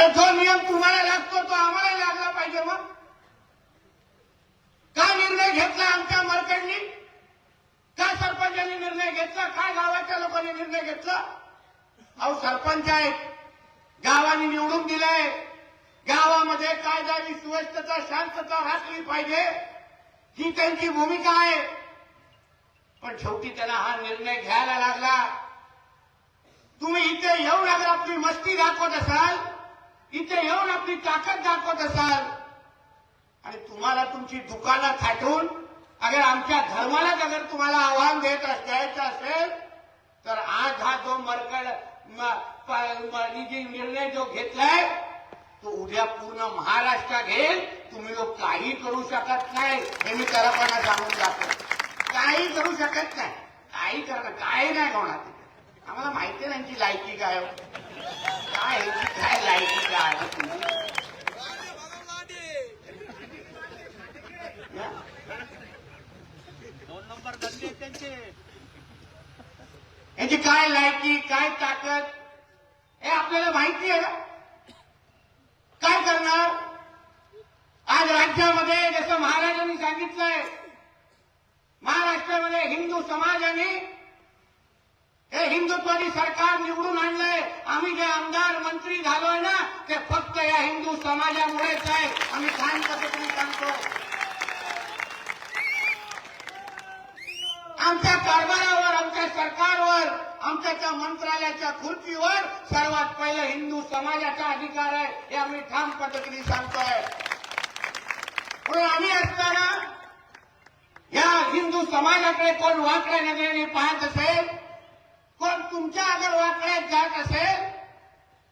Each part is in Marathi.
अरे जो नियम तुम्हाला लागतो तो आम्हाला लागला पाहिजे मग. का निर्णय घेतला आमच्या मरकडनी का सरपंचांनी निर्णय घेतला? काय गावाच्या लोकांनी निर्णय घेतला? अहो सरपंच आहेत. गावाने निवडून दिलाय. गावामध्ये कायदा सुव्यवस्थेचा शांतता राखली पाहिजे. ही त्यांची भूमिका आहे. पण शेवटी त्यांना हा निर्णय घ्यायला लागला. तुम्ही इथे येऊ लागला आपली मस्ती दाखवत असाल. इथे येऊन आपली ताकद दाखवत असाल. आणि तुम्हाला तुमची दुकानं थाटून अगर आमच्या धर्मालाच अगर तुम्हाला आव्हान देत द्यायचं असेल तर आज हा जो मरकड निर्णय जो घेतलाय तो उद्या पूर्ण महाराष्ट्र घेईल तुम्ही लोक काही करू शकत नाही हे मी तरपणा सांगून जातो. काही करू शकत नाही. काही करणं काही नाही होणार आम्हाला माहिती आहे त्यांची लायकी काय हो. काय काय लायकी काय आहे तुमची? या? दोन नंबर धंदे आहेत त्यांचे याची काय लायकी काय ताकद हे आपल्याला माहिती आहे काय करणार? आज राज्यामध्ये जसं महाराजांनी सांगितलंय महाराष्ट्रामध्ये हिंदू समाजाने हे हिंदुत्वादी सरकार निवडून आणलंय. आम्ही जे आमदार मंत्री झालोय ना ते फक्त या हिंदू समाजामुळेच आहे. आम्ही छान पद्धतीने सांगतो. आमच्या कारभारावर आमच्या सरकारवर आमच्या त्या मंत्रालयाच्या खुर्चीवर सर्वात पहिलं हिंदू समाजाचा अधिकार आहे हे आम्ही ठाम पद्धतीने सांगतोय. म्हणून आम्ही असताना या हिंदू समाजाकडे कोण वाकड्या नजरेने पाहत असेल कोण तुमच्या अगर वाकड्यात जात असेल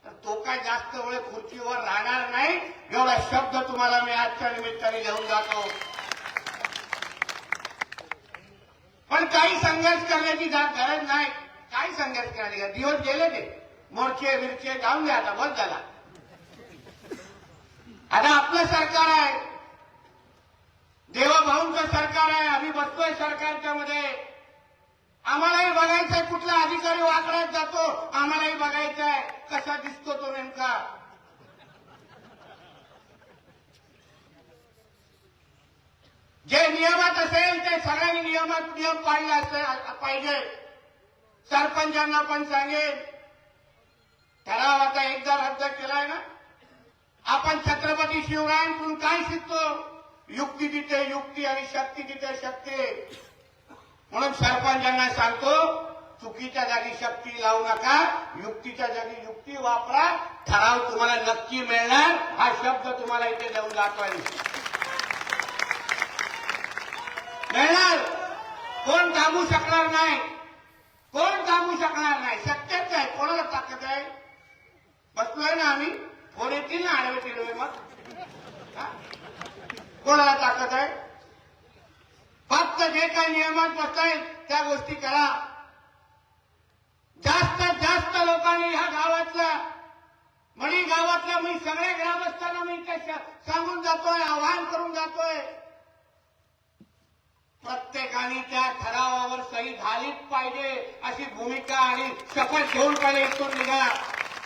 तर तो काय जास्त वेळ खुर्चीवर राहणार नाही एवढा शब्द तुम्हाला मी आजच्या निमित्ताने घेऊन जातो. पण काही संघर्ष करण्याची गरज नाही. काही संघर्ष करण्याची गरज दिवस गेले ते. मोर्चे विरचे जाऊन द्या आता बस झाला. आता आपलं सरकार आहे. देवाभाऊंचं सरकार आहे. आम्ही बसतोय सरकारच्या मध्ये. आम्हालाही बघायचंय कुठला अधिकारी वाकड्यात जातो. आम्हालाही बघायचंय कसा दिसतो तो नेमका. नियमात असेल ते सगळ्यांनी नियमात नियम पाळले असेल पाहिजे. सरपंचांना पण सांगेल ठराव आता एकदा रद्द केलाय ना? आपण छत्रपती शिवरायांकडून काय शिकतो? युक्ती तिथे युक्ती आणि शक्ती तिथे शक्ती. म्हणून सरपंचांना सांगतो चुकीच्या जागी शक्ती लावू नका युक्तीच्या जागी युक्ती वापरा. ठराव तुम्हाला नक्की मिळणार. हा शब्द तुम्हाला इथे देऊन जातोय मिळणार. कोण थांबू शकणार नाही? कोण थांबू शकणार नाही? शक्यच आहे. कोणाला ताकद आहे? बसलोय ना आम्ही. फोन येतील ना आडवे तिडवे मग. कोणाला ताकद आहे? फक्त जे काही नियमात बसताय त्या गोष्टी करा. जास्तीत जास्त लोकांनी ह्या गावातल्या मणी गावातल्या मी सगळे ग्रामस्थांना मी इथे सांगून जातोय आवाहन करून जातोय. प्रत्येकाने त्या ठरावावर सही झालीच पाहिजे अशी भूमिका आणि शपथ घेऊन पहिले इथून निघाला